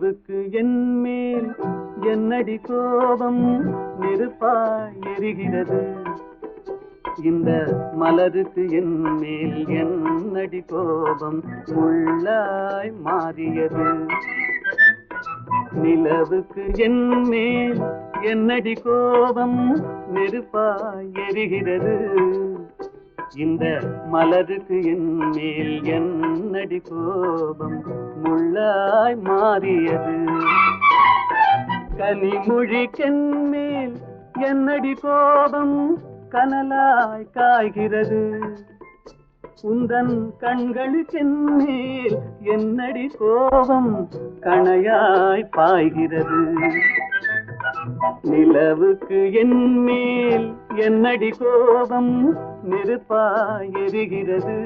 நிலவுக்கு என்மேல் என்னடி கோபம்? நெருப்பாய் எரிகிறது. இந்த மலருக்கு என்மேல் என்னடி கோபம்? முள்ளாய் மாறியது. நிலவுக்கு என்மேல் என்னடி கோபம்? நெருப்பாய் எரிகிறது. இந்த மலருக்கு என் மேல் என்னடி கோபம்? முள்ளாய் மாறியது. கனிமொழிக்கென் மேல் என்னடி கோபம்? கனலாய் காய்கிறது. உந்தன் கண்களுக்கென் மேல் என்னடி கோபம்? கணையாய் பாய்கிறது. நிலவுக்கு என் மேல் என்னடி கோபம்? நெருப்பாயிருகிறது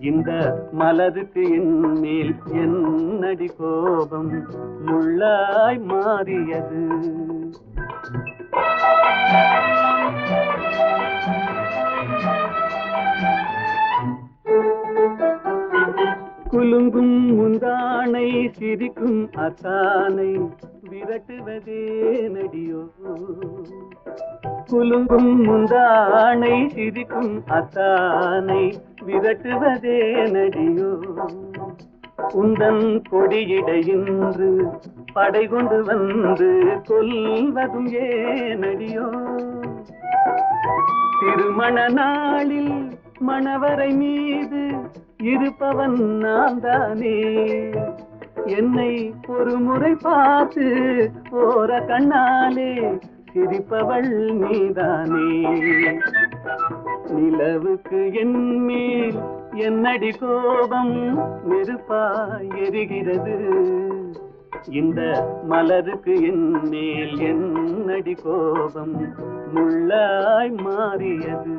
இந்த மலருக்கு என் மேல் என்னடி கோபம்? முள்ளாய் மாறியது. குலுங்கும் முந்தானை சிரிக்கும் அத்தானை விரட்டுவதே நடியோ? குலுங்கும் முந்தானை சிரிக்கும் அத்தானை விரட்டுவதே நடியோ? உந்தன் கொடியிடையின்று படை கொண்டு வந்து கொல்வதும் ஏனடியோ திருமண நாளில் மணவரை மீது இருப்பவன் நான் தானே என்னை ஒரு முறை பார்த்து போற கண்ணாலே சிரிப்பவள் நீதானே. நிலவுக்கு என் மேல் என்னடி கோபம் நெருப்பா எரிகிறது. இந்த மலருக்கு என் மேல் என்னடி கோபம் முள்ளாய் மாறியது.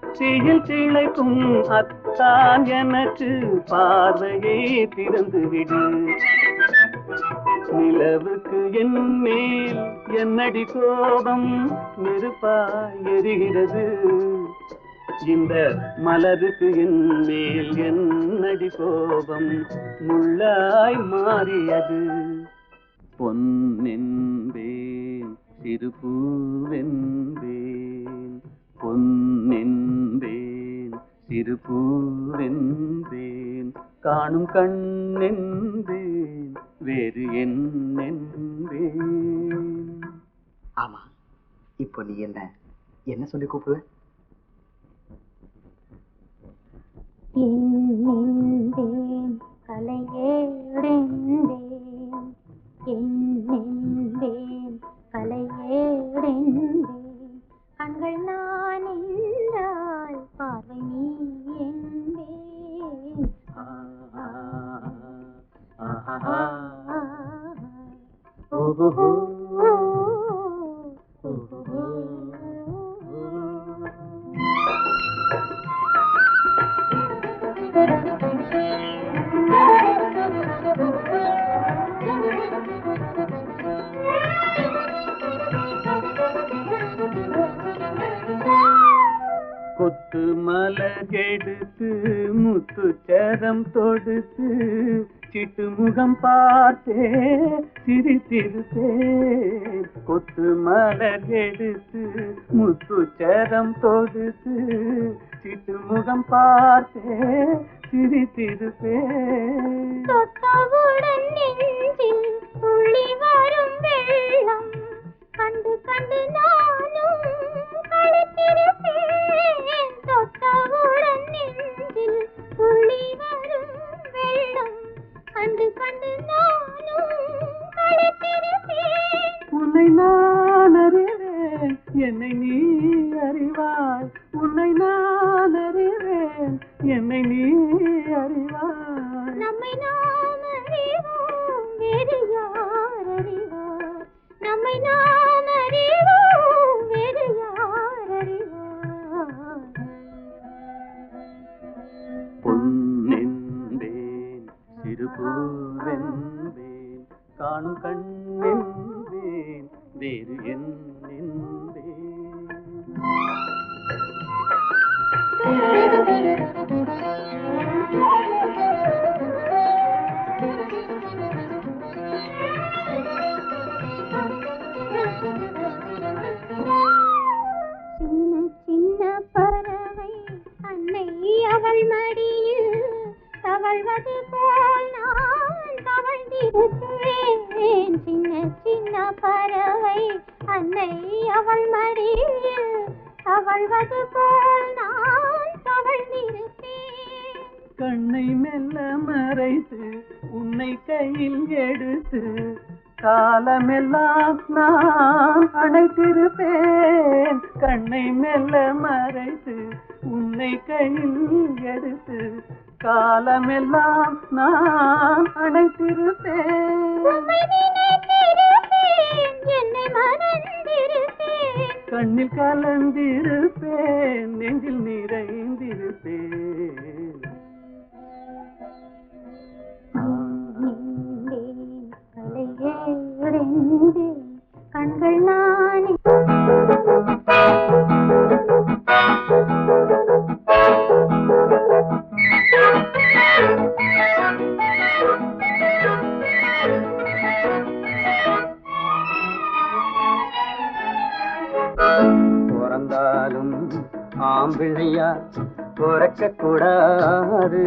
பக்தியில் திளைக்கும் அத்தான் எனக்கு பார்வையை திறந்து விடு நிலவுக்கு என் மேல் என்னடி கோபம் நெருப்பாய் எரிகிறது. இந்த மலருக்கு என் மேல் என்னடி கோபம் முள்ளாய் மாறியது. பொன்னென்பேன் சிறுபூவென்பேன் பொன்னின் சிறுபூவென்பேன் காணும் கண்ணென்பேன் வேறு என்னென்பேன் ஆமா இப்போ நீ என்ன என்ன சொல்லி கூப்பிடுவ? என்னென்பேன் கலையேடென்பேன் என்னென்பேன் கலையேடென்பேன் கண்கள் நான் என்றால் பார்வை நீ என்பேன். ஓஹோ தொடுத்து சிட்டு முகம் பார்த்தே சிரித்திருப்பேன் கொத்து மலகெடுத்து முத்து சரம் தொடுத்து சிட்டு முகம் பார்த்தே சிரித்திருப்பேன் தொட்டவுடன் நெஞ்சில் துள்ளி வரும் வெள்ளம். எடுத்து காலமெல்லாம் நான் அணைத்திருப்பேன். கண்ணில் கலந்திருப்பேன் நெஞ்சில் நிறைந்திருப்பேன். கண்கள் நானே. ஆம்பிள்ளையா பிறக்க கூடாது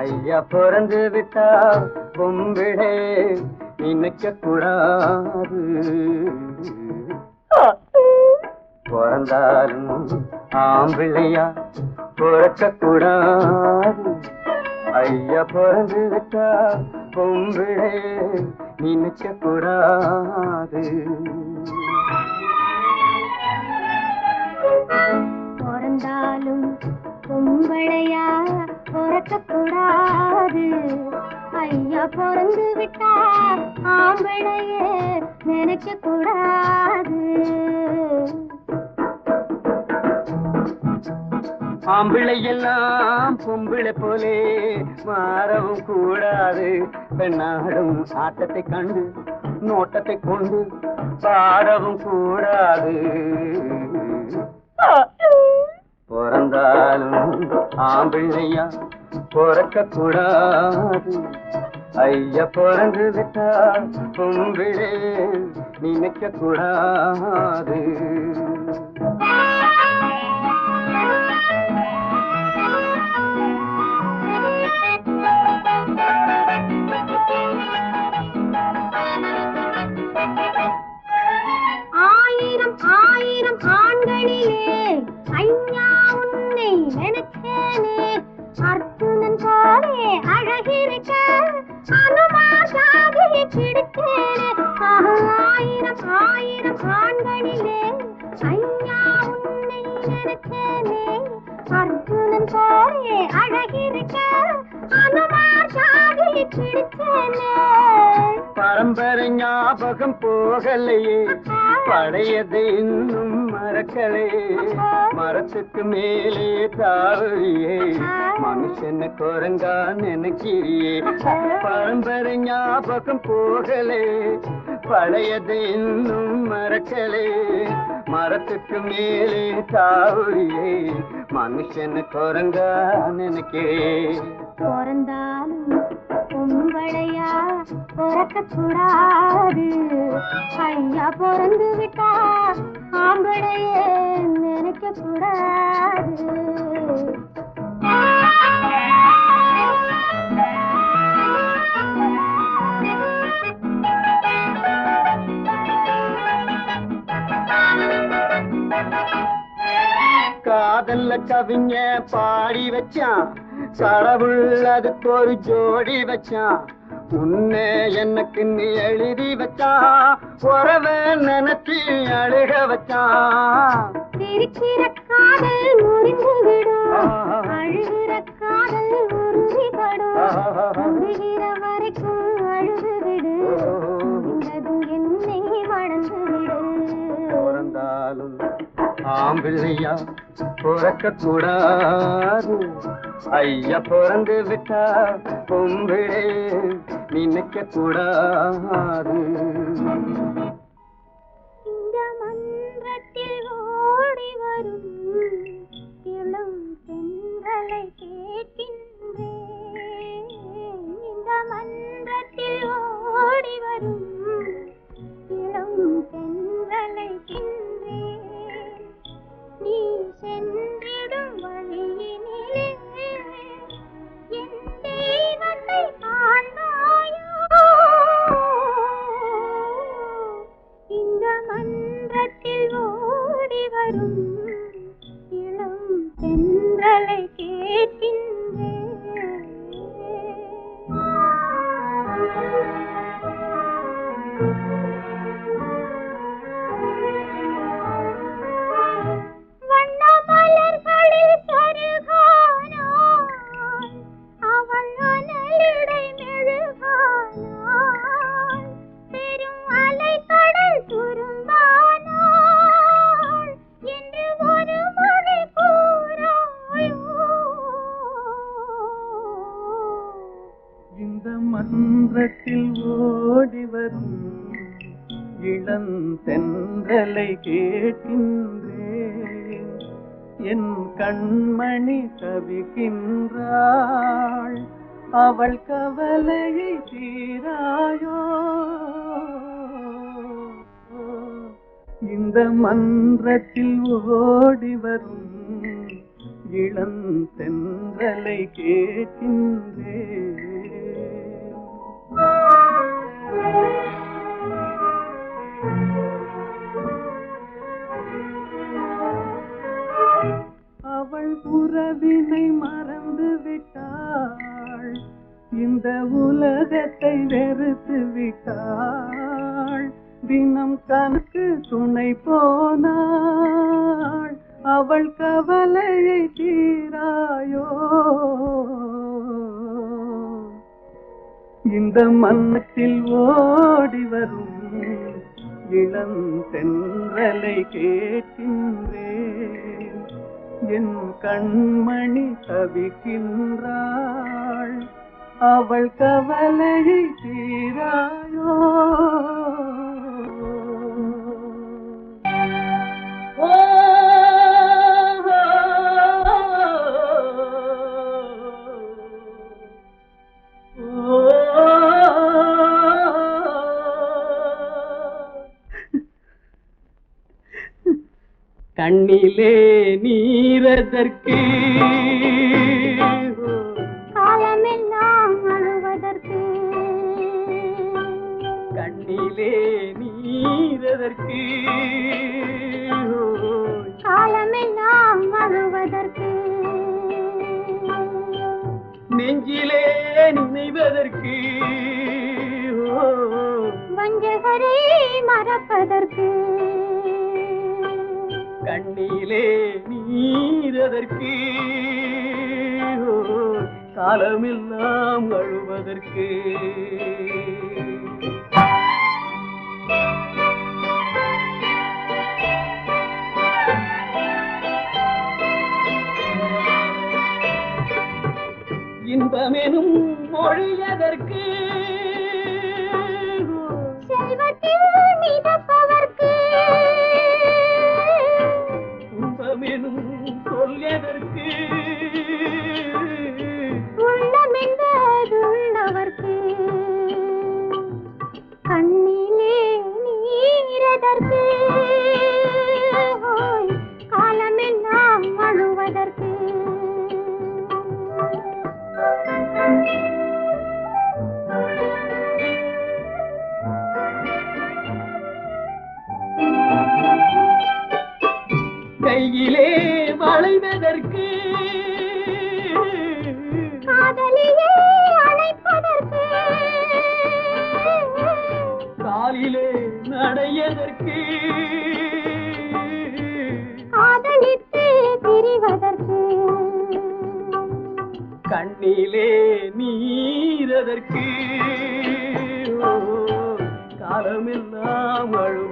ஐயா பிறந்து விட்டா பொம்பிழே நினைக்க கூடாது பிறந்தாலும் ஆம்பிள்ளையா பிறக்க கூடாது ஐயா பிறந்து விட்டா பொம்பிழே நினைக்க கூடாது thank you பிறந்தாலும் பொம்பளையா பிறக்கக்கூடாது. ஐயா பிறந்து விட்டா ஆம்பளையே நினைக்க கூடாது ஆம்பிள்ளை எல்லாம் பொம்பிளை போலே மாறவும் கூடாது. பெண்ணாடும் ஆட்டத்தை கண்டு நோட்டத்தை கொண்டு பாடவும் கூடாது. பிறந்தாலும் ஆம்பிள்ளையா பிறக்க கூடாது ஐயா பிறந்து விட்டா பொம்பிழே நினைக்க கூடாது ஆயிரம் ஆயிரம் ஆண்களிலே ஐயா ஆயிரம் ஆண்களிலே ஐயா உன்னை நினைச்சேனே அர்ஜுனன் போலே அழகிருக்க அனுமாசாதியை பிடித்தேனே. பரம்பரை ஞாபகம் போகலையே. பழையது இன்னும் மறக்கலையே மரத்துக்கு மேலே தாவலியே மனுஷன குரங்கா நினைக்கிறியே பரம்பரை ஞாபகம் போகலே. பழையது இன்னும் மறக்கலே. மரத்துக்கு மேலே தாவலியே மனுஷன குரங்கா நினைக்கே பிறந்தாலும் பொம்பளையா பிறக்க கூடாது. ஐயா பிறந்து விட்டா ஆம்பளையே நினைக்க கூடாது. கவிஞ பாடி வச்சான். கடவுள் அதுக்கு ஒரு ஜோடி வச்சான். உன்னை எனக்கு நீ எழுதி வச்சான். உறவ நினைச்சி அழுக வச்சான். சிரிக்கிற காதல் முறிந்து விடும். அழுகிற காதல் உறுதிப்படும் முடிகிற வரைக்கும் அழுது விடு. முடிந்ததும் என்னை மறந்து விடு. பிறந்தாலும் ஆம்பிள்ளையா பிறக்க கூடாது. ஐயா பிறந்து விட்டா பொம்பிழே நினைக்க கூடாது. இந்த மன்றத்தில் ஓடி வரும் இளந்தென்றலை கேட்கின்றே அவள் உறவினை மறந்து விட்டாள். இந்த உலகத்தை வெறுத்து விட்டாள். போனாள். அவள் கவலை தீராயோ. இந்த மன்னத்தில் ஓடி வரும் இளம் தென்றலை கேட்கின்றேன். என் கண்மணி தவிக்கின்றாள். அவள் கவலை தீராயோ. கண்ணிலே நீரதற்கு. காலமெல்லாம் அழுவதற்கு. கண்ணிலே நீரதற்கு. காலமெல்லாம் அழுவதற்கு. நெஞ்சிலே நினைவதற்கு. வஞ்சகரை மறப்பதற்கு. கண்ணிலே நீரதற்கு காலமெல்லாம் அழுவதற்கு. இன்பமெனும் மொழியதற்கு.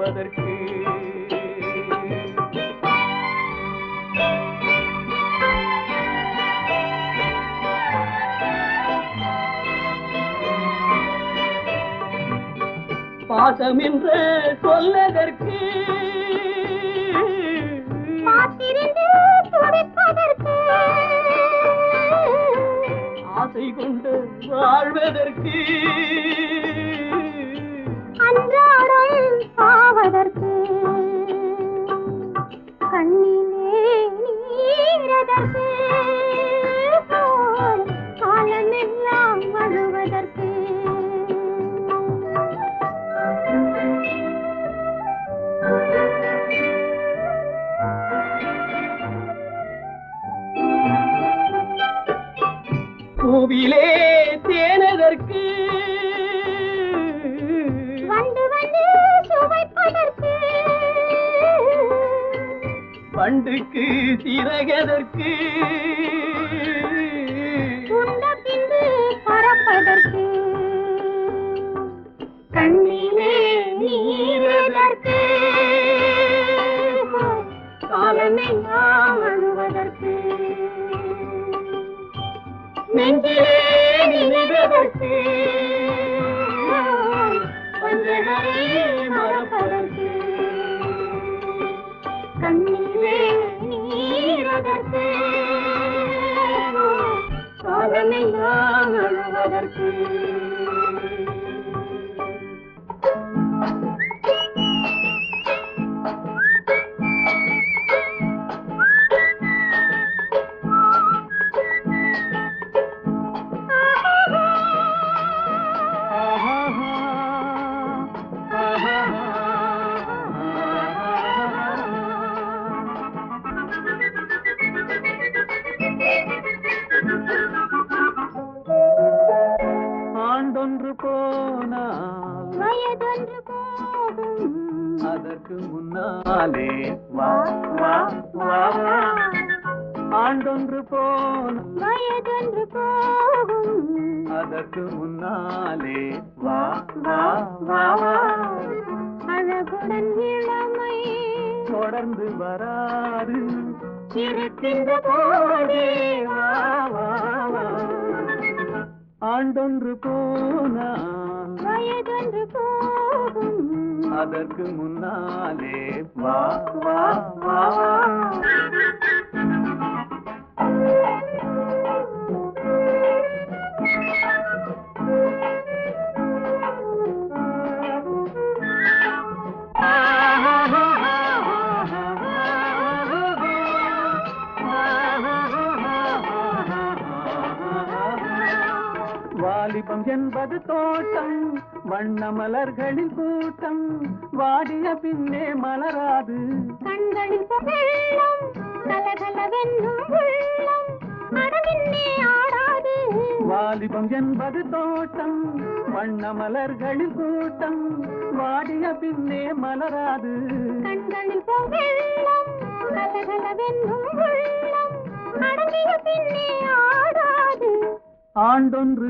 காண்பதற்கு பாசம் என்று சொல்லதற்கு ஆசை கொண்டு வாழ்வதற்கு. பூவிலே தேனதற்கு. பண்டுக்கு சிறகதற்கு. கண்ணிலே நீரதற்கு காலமெல்லாம் அழுவதற்கு. போனால் வயதொன்று போகும். அதற்கு முன்னாலே வா வா வா அழகுடன் இளமை தொடர்ந்து வராது. இருக்கின்ற போதே வா வா வா. ஆண்டொன்று போனால் வயதொன்று போகும். அதற்கு முன்னாலே வா வா. வா. வாலிபம் என்பது தோட்டம் வண்ண மலர்களின் கூட்டம். வாடிய பின்னே மலராது. கண்களில் வாலிபம் என்பது தோட்டம் வண்ண மலர்களின் கூட்டம். வாடிய பின்னே மலராது. கண்களில் வெள்ளம் கலகலவென்னும் உள்ளம். அடங்கிய பின்னே ஆடாது ஆண்டொன்று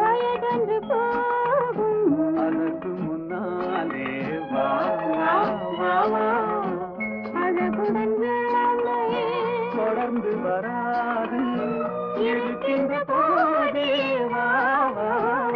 வயதொன்று போகும். அதற்கு முன்னாலே வா வா வா வா. அழகுடன் தொடர்ந்து வராது. இருக்கின்ற போதே வா.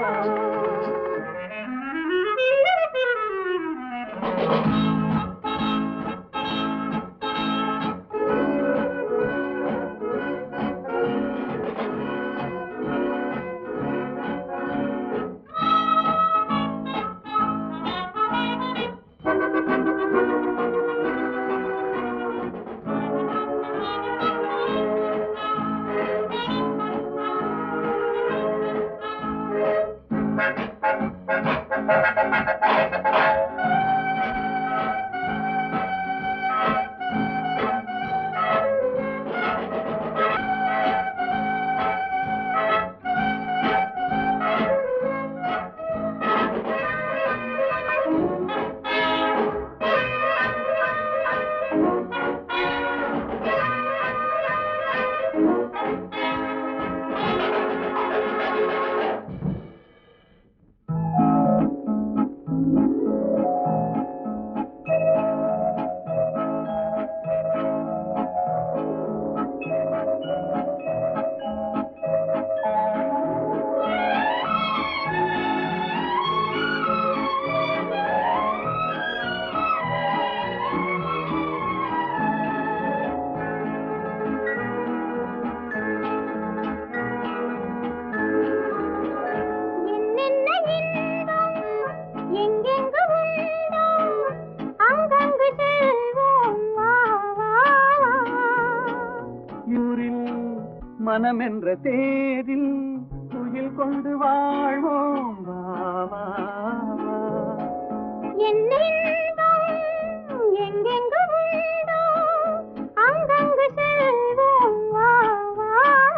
அங்கங்கு செல்வோம் வா வா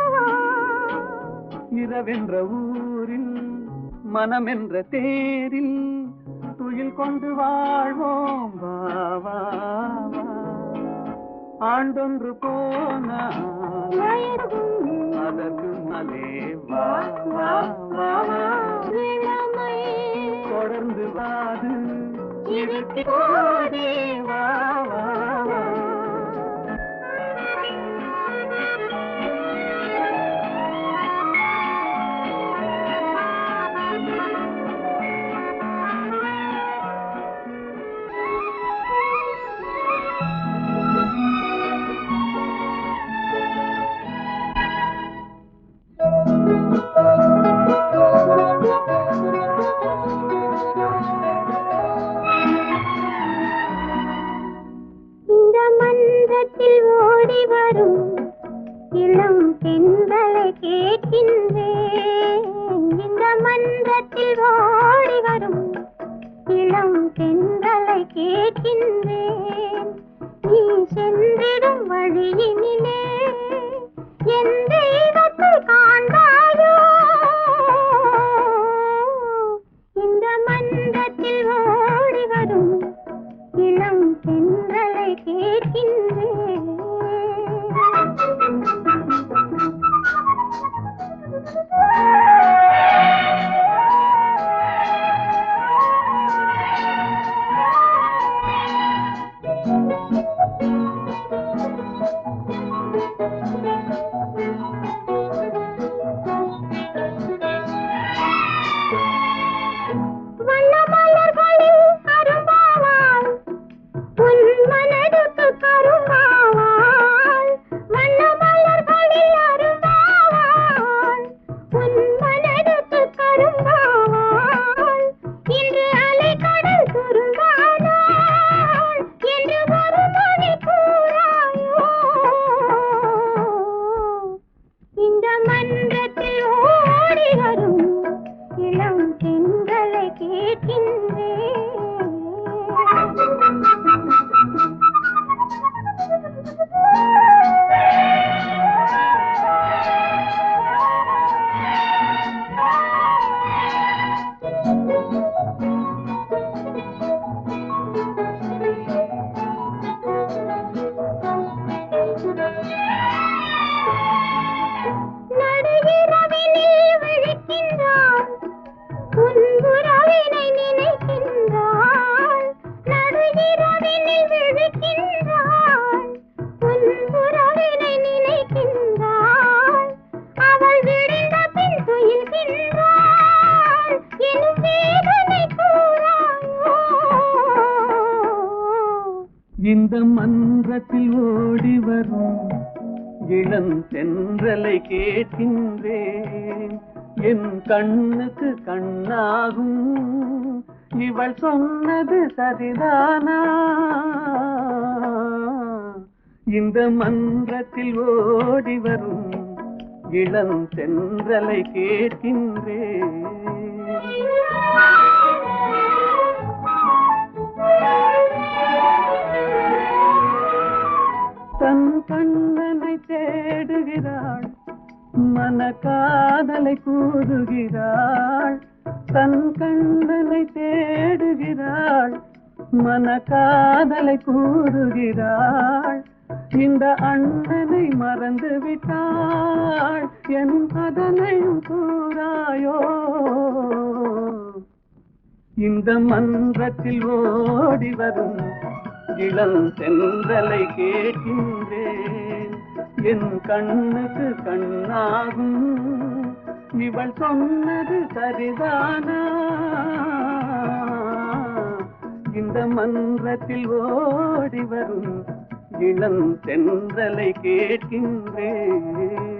வா இரவென்ற ஊரில் மனம் என்ற தேரில் துயில் கொண்டு வாழ்வோம் வா. ஆண்டொன்று போனால் வயதும் அதற்கு மலே வா தொடர்ந்து வாது. இழுத்து போதே கேட்கின்றேன். என் கண்ணுக்கு கண்ணாகும். இவள் சொன்னது சரிதானா? இந்த மன்றத்தில் ஓடி வரும் இளம் சென்றலை கேட்கின்றேன். தன் கண்ணனை தேடுகிறாள். மன காதலை கூறுகிறாள் தன் கண்ணனை தேடுகிறாள் மன காதலை கூறுகிறாள். இந்த அண்ணனை மறந்து விட்டாள் என் அதனையும் கூறாயோ இந்த மன்றத்தில் ஓடி வரும் இளம் தென்றலை கேட்கின்றேன். என் கண்ணுக்கு கண்ணாகும். இவள் சொன்னது சரிதானா? இந்த மன்றத்தில் ஓடி வரும் இளம் தென்றலை கேட்கின்றேன்.